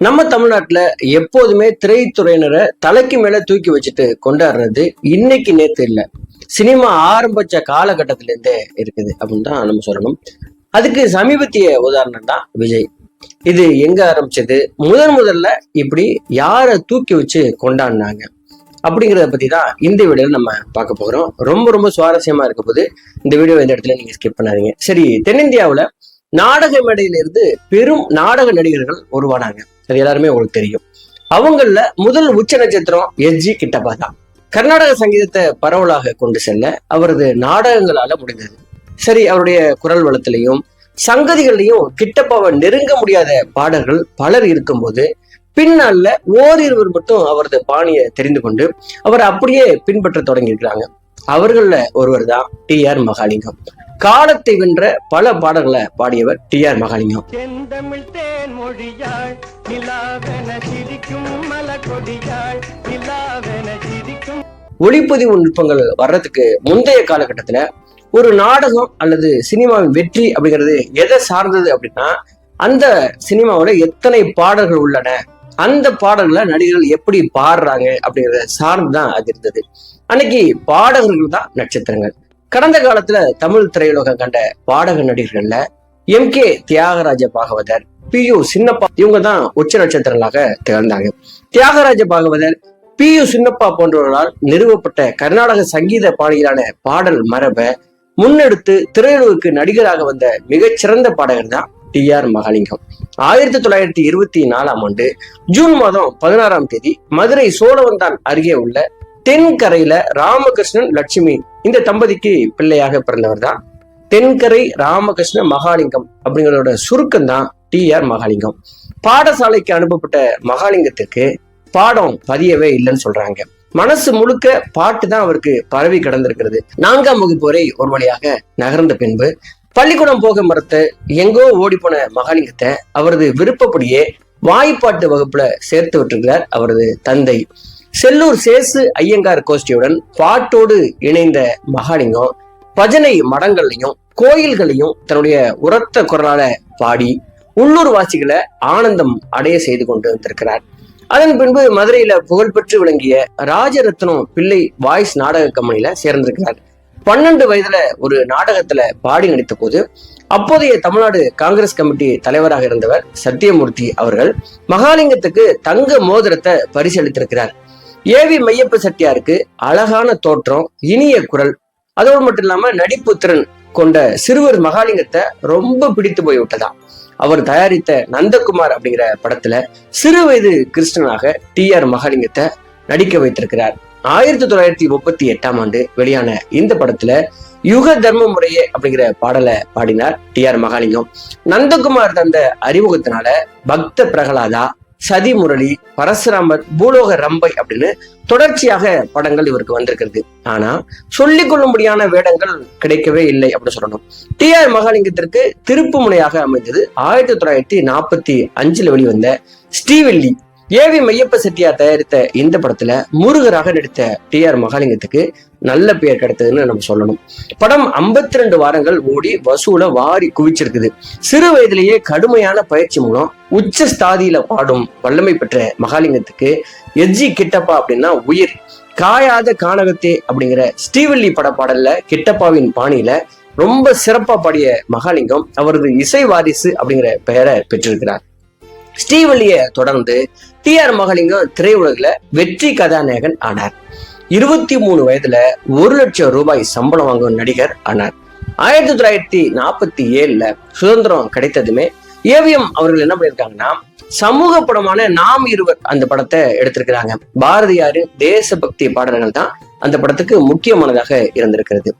நம்ம தமிழ்நாட்டுல எப்போதுமே திரைத்துறையினரை தலைக்கு மேல தூக்கி வச்சுட்டு கொண்டாடுறது இன்னைக்கு நேத்து இல்ல. சினிமா ஆரம்பிச்ச காலகட்டத்தில இருந்தே இருக்குது அப்படின்னு தான் நம்ம சொல்லணும். அதுக்கு சமீபத்திய உதாரணம் தான் விஜய். இது எங்க ஆரம்பிச்சது? முதன் முதல்ல இப்படி யாரை தூக்கி வச்சு கொண்டாடினாங்க? அப்படிங்கிறத பத்தி தான் இந்த வீடியோ நம்ம பார்க்க போகிறோம் ரொம்ப ரொம்ப சுவாரஸ்யமா இருக்க போது இந்த வீடியோ இந்த இடத்துல நீங்க ஸ்கிப் பண்ணாதீங்க. சரி தென்னிந்தியாவுல நாடக மேடையில இருந்து பெரும் நாடக நடிகர்கள் உருவானாங்க. அது எல்லாருமே உங்களுக்கு தெரியும். அவங்கள முதல் உச்ச நட்சத்திரம் எஸ்ஜி கிட்டப்பா தான். கர்நாடக சங்கீதத்தை பரவலாக கொண்டு செல்ல அவரது நாடகங்களால முடிந்தது. சரி அவருடைய குரல் வளத்திலையும் சங்கதிகள்லையும் கிட்டப்பாவை நெருங்க முடியாத பாடல்கள் பலர் இருக்கும்போது பின்னால ஓரிருவர் மட்டும் அவரது பாணியை தெரிந்து கொண்டு அவர் அப்படியே பின்பற்ற தொடங்கியிருக்கிறாங்க. இருக்கிறாங்க ஒருவர் தான் டி ஆர் மகாலிங்கம். காலத்தை வென்ற பல பாடல்களை பாடியவர் டி ஆர் மகாலிங்கம். ஒளிப்பதிவு நுட்பங்கள் வர்றதுக்கு முந்தைய காலகட்டத்துல ஒரு நாடகம் அல்லது சினிமாவின் வெற்றி அப்படிங்கிறது எதை சார்ந்தது அப்படின்னா அந்த சினிமாவுல எத்தனை பாடல்கள் உள்ளன அந்த பாடல்களை நடிகர்கள் எப்படி பாடுறாங்க அப்படிங்கறத சார்ந்து தான் அது இருந்தது. அன்னைக்கு பாடகர்கள் தான் நட்சத்திரங்கள். கடந்த காலத்துல தமிழ் திரையுலகம் கண்ட பாடக நடிகர்கள்ல M K Thyagaraja Bhagavathar P U Chinnappa இவங்க தான் உச்ச நட்சத்திரங்களாக திகழ்ந்தாங்க. தியாகராஜ பாகவதர் பி யு சின்னப்பா போன்றவர்களால் நிறுவப்பட்ட கர்நாடக சங்கீத பாடகரான பாடல் மரபை முன்னெடுத்து திரையுலகுக்கு நடிகராக வந்த மிகச்சிறந்த பாடகர் தான் டி ஆர் மகாலிங்கம். ஆயிரத்தி தொள்ளாயிரத்தி இருபத்தி நாலாம் ஆண்டு ஜூன் மாதம் பதினாறாம் தேதி மதுரை சோழவந்தான் அருகே உள்ள தென்கரையில ராமகிருஷ்ணன் லட்சுமி. இந்த தம்பதிக்கு பிள்ளையாக பிறந்தவர் தான் தென்கரை ராமகிருஷ்ண மகாலிங்கம் அப்படிங்கிறதோட சுருக்கம் தான் டி ஆர் மகாலிங்கம். பாடசாலைக்கு அனுப்பப்பட்ட மகாலிங்கத்துக்கு பாடம் பதியவே இல்லைன்னு சொல்றாங்க. மனசு முழுக்க பாட்டு தான் அவருக்கு பரவி கடந்திருக்கிறது. நான்காம் வகுப்பு வரை ஒரு வழியாக நகர்ந்த பின்பு பள்ளிக்கூடம் போக மறுத்த எங்கோ ஓடி போன மகாலிங்கத்தை அவரது விருப்பப்படியே வாய்ப்பாட்டு வகுப்புல சேர்த்து விட்டிருக்கிறார் அவரது தந்தை. செல்லூர் சேசு ஐயங்கார் கோஷ்டியுடன் பாட்டோடு இணைந்த மகாலிங்கம் பஜனை மடங்கள்லையும் கோயில்களையும் தன்னுடைய உரத்த குரலால பாடி உள்ளூர் வாசிகளை ஆனந்தம் அடைய செய்து கொண்டு வந்திருக்கிறார். அதன் பின்பு மதுரையில புகழ்பெற்று விளங்கிய ராஜரத்னம் பிள்ளை வாய்ஸ் நாடக கம்பெனியில சேர்ந்திருக்கிறார். பன்னெண்டு வயதுல ஒரு நாடகத்துல பாடி நடித்த போது அப்போதைய தமிழ்நாடு காங்கிரஸ் கமிட்டி தலைவராக இருந்தவர் சத்தியமூர்த்தி அவர்கள் மகாலிங்கத்துக்கு தங்க மோதிரத்தை பரிசளித்திருக்கிறார். ஏவி மையப்ப செட்டியாருக்கு அழகான தோற்றம் இனிய குரல். அதோடு மட்டும் இல்லாம நடிப்பு திறன் கொண்ட சிறுவர் மகாலிங்கத்தை ரொம்ப பிடித்து போய் விட்டதாம். அவர் தயாரித்த நந்தகுமார் அப்படிங்கிற படத்துல சிறு வயது கிருஷ்ணனாக டி ஆர் மகாலிங்கத்தை நடிக்க வைத்திருக்கிறார். ஆயிரத்தி தொள்ளாயிரத்தி முப்பத்தி எட்டாம் ஆண்டு வெளியான இந்த படத்துல யுக தர்ம முறையே அப்படிங்கிற பாடலை பாடினார் டி ஆர் மகாலிங்கம். நந்தகுமார் தந்த அறிமுகத்தினால பக்த பிரகலாதா சதி முரளி பரசுராமர் பூலோக ரம்பை அப்படின்னு தொடர்ச்சியாக படங்கள் இவருக்கு வந்திருக்கிறது. ஆனா சொல்லிக் கொள்ளும்படியான வேடங்கள் கிடைக்கவே இல்லை அப்படின்னு சொல்லணும். டி ஆர் மகாலிங்கத்திற்கு திருப்பு முனையாக அமைந்தது ஆயிரத்தி தொள்ளாயிரத்தி நாற்பத்தி அஞ்சுல வெளிவந்த ஸ்ரீவெல்லி ஏ வி மையப்ப செட்டியார் தயாரித்த இந்த படத்துல முருகராக நடித்த டி ஆர் மகாலிங்கத்துக்கு நல்ல பெயர் கிடைத்ததுன்னு நம்ம சொல்லணும். படம் 52 ரெண்டு வாரங்கள் ஓடி வசூல வாரி குவிச்சிருக்குது. சிறு வயதிலேயே கடுமையான பயிற்சி மூலம் உச்ச ஸ்தாதியில பாடும் வல்லமை பெற்ற மகாலிங்கத்துக்கு எஜ்ஜி கிட்டப்பா அப்படின்னா உயிர். காயாத கானகத்தே அப்படிங்கிற ஸ்ரீவல்லி பட பாடல்ல கிட்டப்பாவின் பாணியில ரொம்ப சிறப்பா பாடிய மகாலிங்கம் அவரது இசை வாரிசு அப்படிங்கிற பெயரை பெற்றிருக்கிறார். ஸ்ரீவள்ளிய தொடர்ந்து டி ஆர் மகளிங்கம் திரையுலகில் வெற்றி கதாநாயகன் ஆனார். இருபத்தி மூணு வயதுல ஒரு லட்சம் ரூபாய் சம்பளம் வாங்கும் நடிகர் ஆனார். ஆயிரத்தி தொள்ளாயிரத்தி நாற்பத்தி ஏழுல சுதந்திரம் கிடைத்ததுமே ஏவிஎம் அவர்கள் என்ன பண்ணியிருக்காங்கன்னா சமூக படமான நாம் இருவர் அந்த படத்தை எடுத்திருக்கிறாங்க. பாரதியாரின் தேசபக்தி பாடல்கள் தான் அந்த படத்துக்கு முக்கியமானதாக இருந்திருக்கிறது.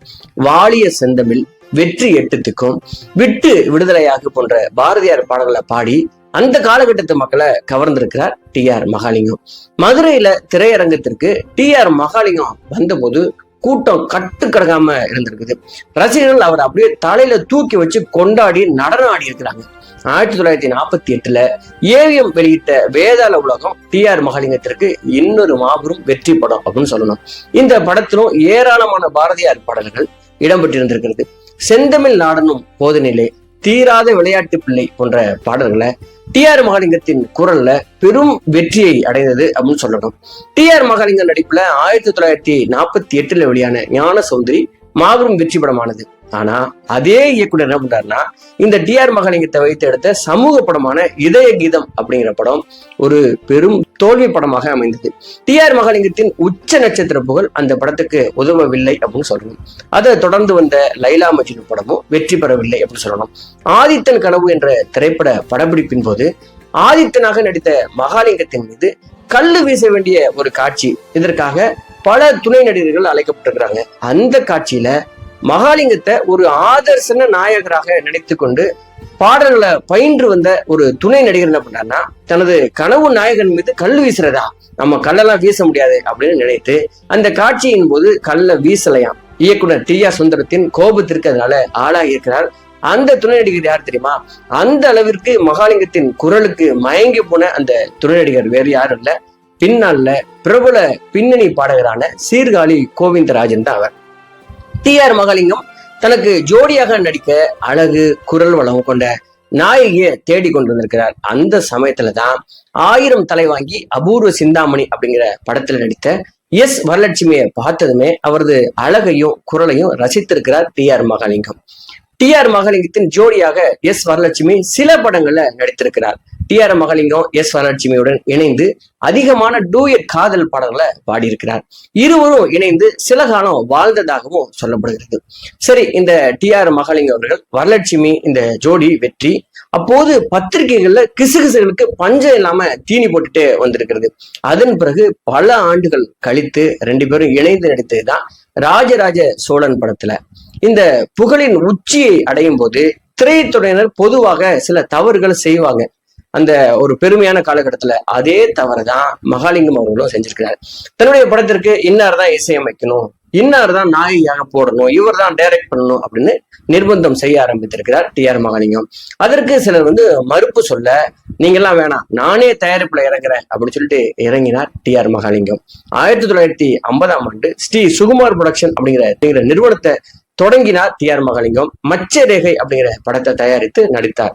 வாலிய செந்தமிழ் வெற்றி எட்டுத்துக்கும் விட்டு விடுதலையாக போன்ற பாரதியார் பாடல்களை பாடி அந்த காலகட்டத்து மக்களை கவர்ந்திருக்கிறார் டி ஆர் மகாலிங்கம். மதுரையில திரையரங்கத்திற்கு டி ஆர் மகாலிங்கம் வந்தபோது கூட்டம் கட்டு கிடக்காம இருந்திருக்குது. ரசிகர்கள் அவர் அப்படியே தலையில தூக்கி வச்சு கொண்டாடி நடனம் ஆடி இருக்கிறாங்க. ஆயிரத்தி தொள்ளாயிரத்தி நாற்பத்தி எட்டுல ஏவிஎம் வெளியிட்ட வேதாள உலகம் டி ஆர் மகாலிங்கத்திற்கு இன்னொரு மாபெரும் வெற்றி படம் அப்படின்னு சொல்லணும். இந்த படத்திலும் ஏராளமான பாரதியார் பாடல்கள் இடம்பெற்றிருந்திருக்கிறது. செந்தமிழ் நாடனும் போதநிலை தீராத விளையாட்டு பிள்ளை போன்ற பாடல்களை டி ஆர் மகாலிங்கத்தின் குரல்ல பெரும் வெற்றியை அடைந்தது அப்படின்னு சொல்லணும். டி ஆர் மகாலிங்கம் நடிப்புல ஆயிரத்தி தொள்ளாயிரத்தி நாற்பத்தி எட்டுல வெளியான ஞான சௌந்தரி மாபெரும் வெற்றி படமானது. ஆனா அதே இயக்குனர் என்ன பண்றாருன்னா இந்த டி ஆர் மகாலிங்கத்தை வைத்து எடுத்த சமூக படமான இதய கீதம் அப்படிங்கிற படம் ஒரு பெரும் தோல்வி படமாக அமைந்தது. டி ஆர் மகாலிங்கத்தின் உச்ச நட்சத்திர புகழ் அந்த படத்துக்கு உதவவில்லை அப்படின்னு சொல்லணும். அதை தொடர்ந்து வந்த லைலா மஜ்னு படமும் வெற்றி பெறவில்லை அப்படின்னு சொல்லணும். ஆதித்தன் கனவு என்ற திரைப்பட படப்பிடிப்பின் போது ஆதித்தனாக நடித்த மகாலிங்கத்தின் மீது கல்லு வீச வேண்டிய ஒரு காட்சி இதற்காக பல துணை நடிகர்கள் அழைக்கப்பட்டிருக்கிறாங்க. அந்த காட்சியில மகாலிங்கத்தை ஒரு ஆதர்சன நாயகராக நினைத்து கொண்டு பாடல்களை பயின்று வந்த ஒரு துணை நடிகர் என்ன பண்றாருன்னா தனது கனவு நாயகன் மீது கல் வீசுறதா? நம்ம கல்லெல்லாம் வீச முடியாது அப்படின்னு நினைத்து அந்த காட்சியின் போது கல்ல வீசலையாம். இயக்குனர் டி ஆர் சுந்தரத்தின் கோபத்திற்கு அதனால ஆளாகி இருக்கிறார் அந்த துணை நடிகர் யார் தெரியுமா? அந்த அளவிற்கு மகாலிங்கத்தின் குரலுக்கு மயங்கி போன அந்த துணை நடிகர் வேறு யாரும் இல்ல. பின்னால பிரபல பின்னணி பாடகரான சீர்காழி கோவிந்தராஜன் தான் அவர். டி ஆர் மகாலிங்கம் தனக்கு ஜோடியாக நடிக்க அழகு குரல் வளம் கொண்ட நாயகியை தேடி கொண்டு வந்திருக்கிறார் அந்த சமயத்துல தான் ஆயிரம் தலை வாங்கி அபூர்வ சிந்தாமணி அப்படிங்கிற படத்துல நடித்த எஸ் வரலட்சுமியை பார்த்ததுமே அவரது அழகையும் குரலையும் ரசித்திருக்கிறார் T R Mahalingam. T R மகாலிங்கத்தின் ஜோடியாக எஸ் வரலட்சுமி சில படங்கள்ல நடித்திருக்கிறார். டி ஆர் மகாலிங்கம் எஸ் வரலட்சுமியுடன் இணைந்து அதிகமான டூயட் காதல் பாடல்களை பாடியிருக்கிறார். இருவரும் இணைந்து சில காலம் வாழ்ந்ததாகவும் சொல்லப்படுகிறது. சரி இந்த டி ஆர் மகாலிங்கம் அவர்கள் வரலட்சுமி இந்த ஜோடி வெற்றி. அப்போது பத்திரிகைகள்ல கிசுகிசுகளுக்கு பஞ்சம் இல்லாம தீனி போட்டுட்டு வந்திருக்கிறது. அதன் பிறகு பல ஆண்டுகள் கழித்து ரெண்டு பேரும் இணைந்து நடித்ததுதான் ராஜராஜ சோழன் படத்துல. இந்த புகழின் உச்சியை அடையும் போது திரைத்துறையினர் பொதுவாக சில தவறுகள் செய்வாங்க. அந்த ஒரு பெருமையான காலகட்டத்துல அதே தவறுதான் மகாலிங்கம் அவர்களும் செஞ்சிருக்கிறார். தன்னுடைய படத்திற்கு இன்னார் தான் இசையமைக்கணும் இன்னார் தான் நாயகியாக போடணும் இவர் தான் டைரக்ட் பண்ணணும் அப்படின்னு நிர்பந்தம் செய்ய ஆரம்பித்திருக்கிறார் டி ஆர் மகாலிங்கம். அதற்கு சிலர் வந்து மறுப்பு சொல்ல நீங்கெல்லாம் வேணாம் நானே தயாரிப்புல இறங்குறேன் அப்படின்னு சொல்லிட்டு இறங்கினார் டி ஆர் மகாலிங்கம். ஆயிரத்தி தொள்ளாயிரத்தி ஐம்பதாம் ஆண்டு ஸ்ரீ சுகுமார் புரொடக்ஷன் அப்படிங்கிற அப்படிங்கிற நிறுவனத்தை தொடங்கினார் டி ஆர் மகாலிங்கம் மச்சரேகை அப்படிங்கிற படத்தை தயாரித்து நடித்தார்.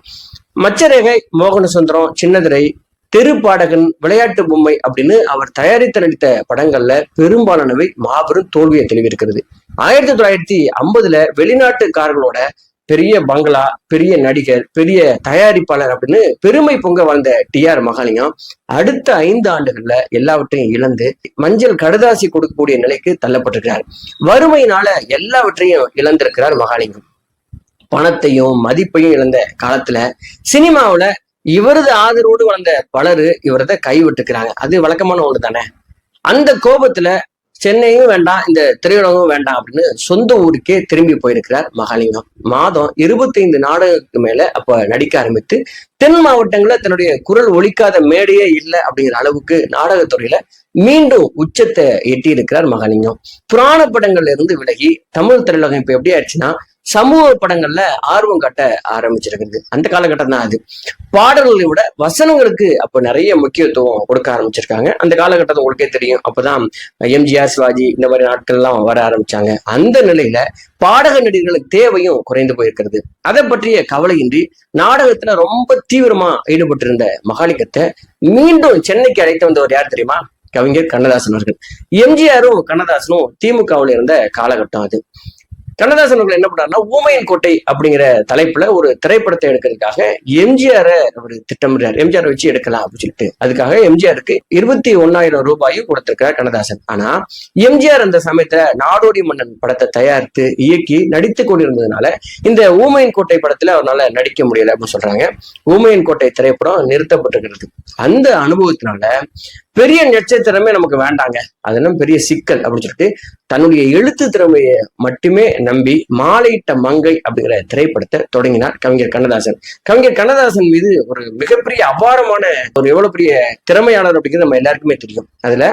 மச்சரேகை மோகனசுந்தரம் சின்னதிரை தெருப்பாடகன் விளையாட்டு பொம்மை அப்படின்னு அவர் தயாரித்து நடித்த படங்கள்ல பெரும்பாலானவை மாபெரும் தோல்வியை தெளிவிருக்கிறது. ஆயிரத்தி தொள்ளாயிரத்தி ஐம்பதுல வெளிநாட்டுக்காரர்களோட பெரிய பங்களா பெரிய நடிகர் பெரிய தயாரிப்பாளர் அப்படின்னு பெருமை பொங்க வாழ்ந்த டி ஆர் மகாலிங்கம் அடுத்த ஐந்து ஆண்டுகள்ல எல்லாவற்றையும் இழந்து மஞ்சள் கடுதாசி கொடுக்கக்கூடிய நிலைக்கு தள்ளப்பட்டிருக்கிறார். வறுமையினால எல்லாவற்றையும் இழந்திருக்கிறார் மகாலிங்கம். பணத்தையும் மதிப்பையும் இழந்த காலத்துல சினிமாவுல இவரது ஆதரவோடு வளர்ந்த பலரு இவரத கைவிட்டுக்கிறாங்க. அது வழக்கமான ஒன்று தானே அந்த கோபத்துல சென்னையும் வேண்டாம் இந்த திரையுலகம் வேண்டாம் அப்படின்னு சொந்த ஊருக்கே திரும்பி போயிருக்கிறார் மகாலிங்கம். மாதம் இருபத்தைந்து நாடகத்துக்கு மேல அப்ப நடிக்க ஆரம்பித்து தென் மாவட்டங்கள்ல தன்னுடைய குரல் ஒழிக்காத மேடையே இல்லை அப்படிங்கிற அளவுக்கு நாடகத்துறையில மீண்டும் உச்சத்தை எட்டி இருக்கிறார் மகாலிங்கம். புராண படங்கள்ல இருந்து விலகி தமிழ் திரையுலகம் இப்ப எப்படி ஆயிடுச்சுன்னா சமூக படங்கள்ல ஆர்வம் காட்ட ஆரம்பிச்சிருக்கிறது. அந்த காலகட்டம் தான் அது. பாடல்களை விட வசனங்களுக்கு அப்ப நிறைய முக்கியத்துவம் கொடுக்க ஆரம்பிச்சிருக்காங்க. அந்த காலகட்டத்தை உங்களுக்கே தெரியும். அப்பதான் எம்ஜிஆர் சிவாஜி இந்த மாதிரி நாட்கள் எல்லாம் வர ஆரம்பிச்சாங்க. அந்த நிலையில பாடக நடிகர்களுக்கு தேவையும் குறைந்து போயிருக்கிறது. அதை பற்றிய கவலையின்றி நாடகத்துல ரொம்ப தீவிரமா ஈடுபட்டிருந்த மகாலிகத்தை மீண்டும் சென்னைக்கு அழைத்து வந்தவர் யார் தெரியுமா? கவிஞர் கண்ணதாசன் அவர்கள். எம்ஜிஆரும் கண்ணதாசனும் திமுகவில் இருந்த காலகட்டம் அது. கண்ணதாசன் அவர்கள் என்ன பண்ணாருன்னா ஊமையின் கோட்டை அப்படிங்கிற தலைப்புல ஒரு திரைப்படத்தை எடுக்கிறதுக்காக எம்ஜிஆர் அவர் திட்டமிடுறாரு. எம்ஜிஆர் வச்சு எடுக்கலாம் அப்படின்னு சொல்லிட்டு. அதுக்காக எம்ஜிஆருக்கு இருபத்தி ஒன்னாயிரம் ரூபாயும் கொடுத்திருக்கார் கண்ணதாசன். ஆனா எம்ஜிஆர் அந்த சமயத்துல நாடோடி மன்னன் படத்தை தயாரித்து இயக்கி நடித்து கொண்டிருந்ததுனால இந்த ஊமையின் கோட்டை படத்துல அவரால் நடிக்க முடியல அப்படின்னு சொல்றாங்க. ஊமையின் கோட்டை திரைப்படம் நிறுத்தப்பட்டிருக்கிறது. அந்த அனுபவத்தினால பெரிய நட்சத்திரமே நமக்கு வேண்டாங்க. அதெல்லாம் பெரிய சிக்கல் அப்படின்னு சொல்லிட்டு தன்னுடைய எழுத்து திறமையை மட்டுமே நம்பி மாலையிட்ட மங்கை அப்படிங்கிற திரைப்படத்தை தொடங்கினார் கவிஞர் கண்ணதாசன். கவிஞர் கண்ணதாசன் மீது ஒரு மிகப்பெரிய அபாரமான ஒரு எவ்வளவு பெரிய திறமையாளர் அப்படிங்கிறது நம்ம எல்லாருக்குமே தெரியும். அதுல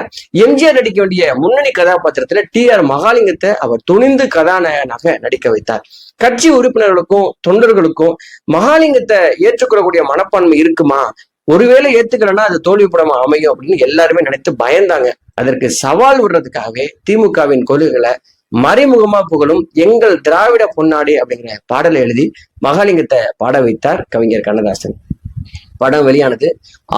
எம்ஜிஆர் நடிக்க வேண்டிய முன்னணி கதாபாத்திரத்துல டி ஆர் மகாலிங்கத்தை அவர் துணிந்து கதாநாயகனாக நடிக்க வைத்தார். கட்சி உறுப்பினர்களுக்கும் தொண்டர்களுக்கும் மகாலிங்கத்தை ஏற்றுக்கொள்ளக்கூடிய மனப்பான்மை இருக்குமா? ஒருவேளை ஏத்துக்கலன்னா அது தோல்வி படமா அமையும் அப்படின்னு எல்லாருமே நினைத்து பயந்தாங்க. அதற்கு சவால் விடுறதுக்காகவே திமுகவின் கொள்கைகளை மறைமுகமா புகழும் எங்கள் திராவிட பொன்னாடி அப்படிங்கிற பாடலை எழுதி மகாலிங்கத்தை பாட வைத்தார் கவிஞர் கண்ணதாசன். படம் வெளியானது.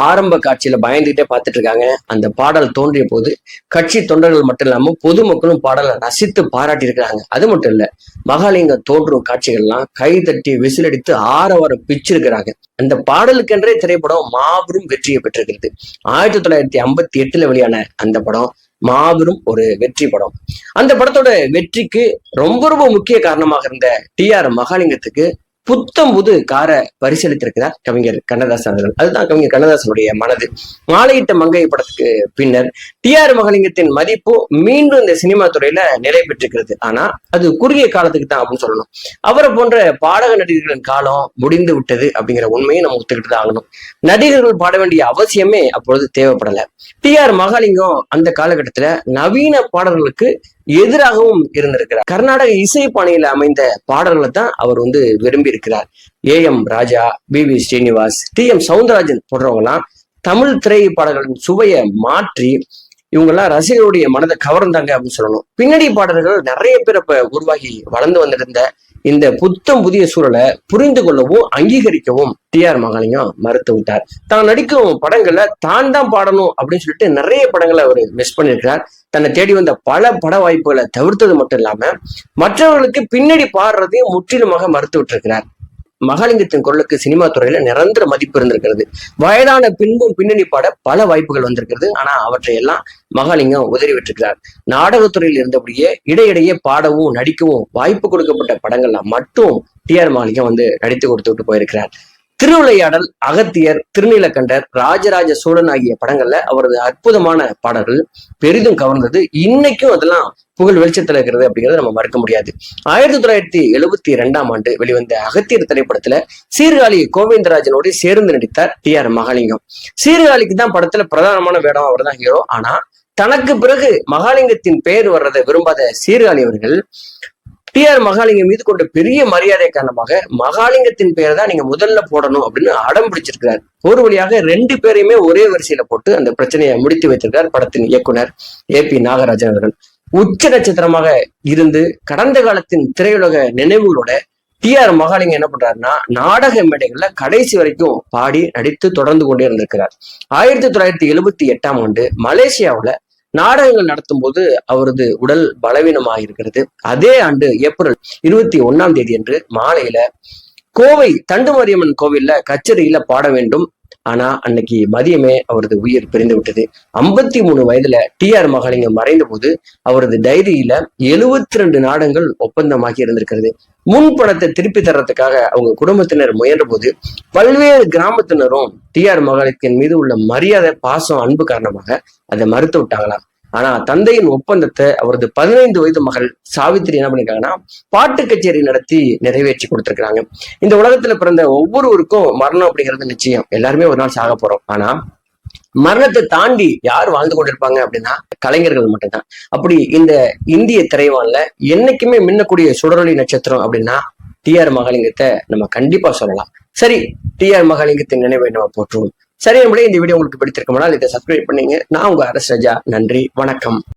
ஆரம்ப காட்சியில பயந்துகிட்டே பார்த்துட்டு இருக்காங்க அந்த பாடல் தோன்றிய போது கட்சி தொண்டர்கள் மட்டும் இல்லாம பொதுமக்களும் பாடலை ரசித்து பாராட்டி இருக்கிறாங்க அது மட்டும் இல்ல மகாலிங்கம் தோன்றும் காட்சிகள்லாம் கை தட்டி விசிலடித்து ஆரவாரம் பிச்சிருக்கிறாங்க. அந்த பாடலுக்கென்றே திரைப்படம் மாபெரும் வெற்றியை பெற்றிருக்கிறது. ஆயிரத்தி தொள்ளாயிரத்தி ஐம்பத்தி எட்டுல வெளியான அந்த படம் மாபெரும் ஒரு வெற்றி படம். அந்த படத்தோட வெற்றிக்கு ரொம்ப ரொம்ப முக்கிய காரணமாக இருந்த டி ஆர் மகாலிங்கத்துக்கு புத்தம் புது காரை பரிசீலித்திருக்கிறார் கவிஞர் கண்ணதாசன் அவர்கள். அதுதான் கவிஞர் கண்ணதாசனுடைய மனது. மாலையிட்ட மங்கை படத்துக்கு பின்னர் டி ஆர் மகாலிங்கத்தின் மதிப்பு மீண்டும் இந்த சினிமா துறையில நிலை பெற்றிருக்கிறது. ஆனா அது குறுகிய காலத்துக்கு தான் அப்படின்னு சொல்லணும். அவரை போன்ற பாடக நடிகர்களின் காலம் முடிந்து விட்டது அப்படிங்கிற உண்மையை நம்ம ஒத்துக்கிட்டு தான் ஆகணும். நடிகர்கள் பாட வேண்டிய அவசியமே அப்பொழுது தேவைப்படல. டி ஆர் மகாலிங்கம் அந்த காலகட்டத்துல நவீன பாடல்களுக்கு எதிராகவும் இருந்திருக்கிறார். கர்நாடக இசை பாணியில அமைந்த பாடல்களை தான் அவர் வந்து விரும்பி இருக்கிறார் A M Raja P B Srinivas T M Soundararajan போன்றவங்கலாம் Tamil திரை பாடல்களின் சுவையை மாற்றி இவங்கெல்லாம் ரசிகர்களுடைய மனதை கவர்ந்தாங்க அப்படின்னு சொல்லணும். பின்னணி பாடல்கள் நிறைய பேர் இப்ப உருவாகி வளர்ந்து வந்திருந்த இந்த புத்தம் புதிய சூழலை புரிந்து கொள்ளவும் அங்கீகரிக்கவும் டி ஆர் மகாலிங்கம் மறுத்து விட்டார் தான் நடிக்கும் படங்கள்ல தான் தான் பாடணும் அப்படின்னு சொல்லிட்டு நிறைய படங்களை அவர் மிஸ் பண்ணியிருக்கிறார். தன்னை தேடி வந்த பல பட வாய்ப்புகளை தவிர்த்தது மட்டும் இல்லாம மற்றவர்களுக்கு பின்னாடி பாடுறதையும் முற்றிலுமாக மறுத்து விட்டிருக்கிறார் மகாலிங்கத்தின் குரலுக்கு சினிமா துறையில நிரந்தர மதிப்பு இருந்திருக்கிறது. வயதான பின்பும் பின்னணி பாட பல வாய்ப்புகள் வந்திருக்கிறது. ஆனா அவற்றை எல்லாம் மகாலிங்கம் உதறி விட்டிருக்கிறார். நாடகத்துறையில் இருந்தபடியே இடையிடையே பாடவும் நடிக்கவும் வாய்ப்பு கொடுக்கப்பட்ட படங்கள்ல மட்டும் டி ஆர் மகாலிங்கம் வந்து நடித்து கொடுத்து விட்டு போயிருக்கிறார். திருவிளையாடல் அகத்தியர் திருநீலக்கண்டர் ராஜராஜ சோழன் ஆகிய படங்கள்ல அவரது அற்புதமான பாடல்கள் பெரிதும் கவர்ந்தது. இன்னைக்கும் அதெல்லாம் புகழ் வெளிச்சத்துல இருக்கிறது அப்படிங்கறத நம்ம மறக்க முடியாது. ஆயிரத்தி தொள்ளாயிரத்தி எழுபத்தி இரண்டாம் ஆண்டு வெளிவந்த அகத்தியர் திரைப்படத்துல சீர்காழி கோவிந்தராஜனோடு சேர்ந்து நடித்தார் டி ஆர் மகாலிங்கம். சீர்காழிக்கு தான் படத்துல பிரதானமான வேடம் அவர் தான் ஹீரோ ஆனா தனக்கு பிறகு மகாலிங்கத்தின் பெயர் வர்றதை விரும்பாத சீர்காழி அவர்கள் டி ஆர் மகாலிங்கம் மீது கொண்ட பெரிய மரியாதை காரணமாக மகாலிங்கத்தின் பெயரை தான் நீங்க முதல்ல போடணும் அப்படின்னு அடம் பிடிச்சிருக்கிறார். ஒரு வழியாக ரெண்டு பேரையுமே ஒரே வரிசையில போட்டு அந்த பிரச்சனையை முடித்து வைத்திருக்கிறார் படத்தின் இயக்குனர் ஏ பி நாகராஜன் அவர்கள். உச்ச நட்சத்திரமாக இருந்து கடந்த காலத்தின் திரையுலக நினைவுகளோட டி ஆர் மகாலிங்கம் என்ன பண்றாருன்னா நாடக மேடைகள்ல கடைசி வரைக்கும் பாடி நடித்து தொடர்ந்து கொண்டே இருந்திருக்கிறார். ஆயிரத்தி தொள்ளாயிரத்தி எழுபத்தி எட்டாம் ஆண்டு மலேசியாவுல நாடகங்கள் நடத்தும் போது அவரது உடல் பலவீனமாக இருக்கிறது அதே ஆண்டு ஏப்ரல் இருபத்தி ஒன்னாம் தேதி அன்று மாலையில கோவை தண்டுமாரியம்மன் கோவில்ல கச்சேரியில பாட வேண்டும். ஆனா அன்னைக்கு மதியமே அவரது உயிர் பிரிந்து விட்டது. ஐம்பத்தி மூணு வயதுல டி ஆர் மகாலிங்கம் மறைந்த போது அவரது டைரியில எழுவத்தி ரெண்டு நாடங்கள் ஒப்பந்தமாகி இருந்திருக்கிறது. முன் பணத்தை திருப்பி தர்றதுக்காக அவங்க குடும்பத்தினர் முயன்ற போது பல்வேறு கிராமத்தினரும் டி ஆர் மகாலிங்கின் மீது உள்ள மரியாதை பாசம் அன்பு காரணமாக அதை மறுத்து விட்டாங்களாம். ஆனா தந்தையின் ஒப்பந்தத்தை அவரது பதினைந்து வயது மகள் சாவித்திரி என்ன பண்ணிருக்காங்கன்னா பாட்டு கச்சேரி நடத்தி நிறைவேற்றி கொடுத்திருக்கிறாங்க. இந்த உலகத்துல பிறந்த ஒவ்வொருவருக்கும் மரணம் அப்படிங்கிறது நிச்சயம். எல்லாருமே ஒரு நாள் சாக போறோம். ஆனா மரணத்தை தாண்டி யார் வாழ்ந்து கொண்டிருப்பாங்க அப்படின்னா கலைஞர்கள் மட்டும்தான். அப்படி இந்த இந்திய திரைவான்ல என்னைக்குமே மின்னக்கூடிய சுடரொளி நட்சத்திரம் அப்படின்னா டி ஆர் மகாலிங்கத்தை நம்ம கண்டிப்பா சொல்லலாம். சரி டி ஆர் மகாலிங்கத்தின் நினைவை நம்ம போற்றுவோம் சரி நம்மளே இந்த வீடியோ உங்களுக்கு பிடித்திருக்குமானால் இதை சப்ஸ்கிரைப் பண்ணீங்க. நான் உங்க அரசு ரஜா. நன்றி. வணக்கம்.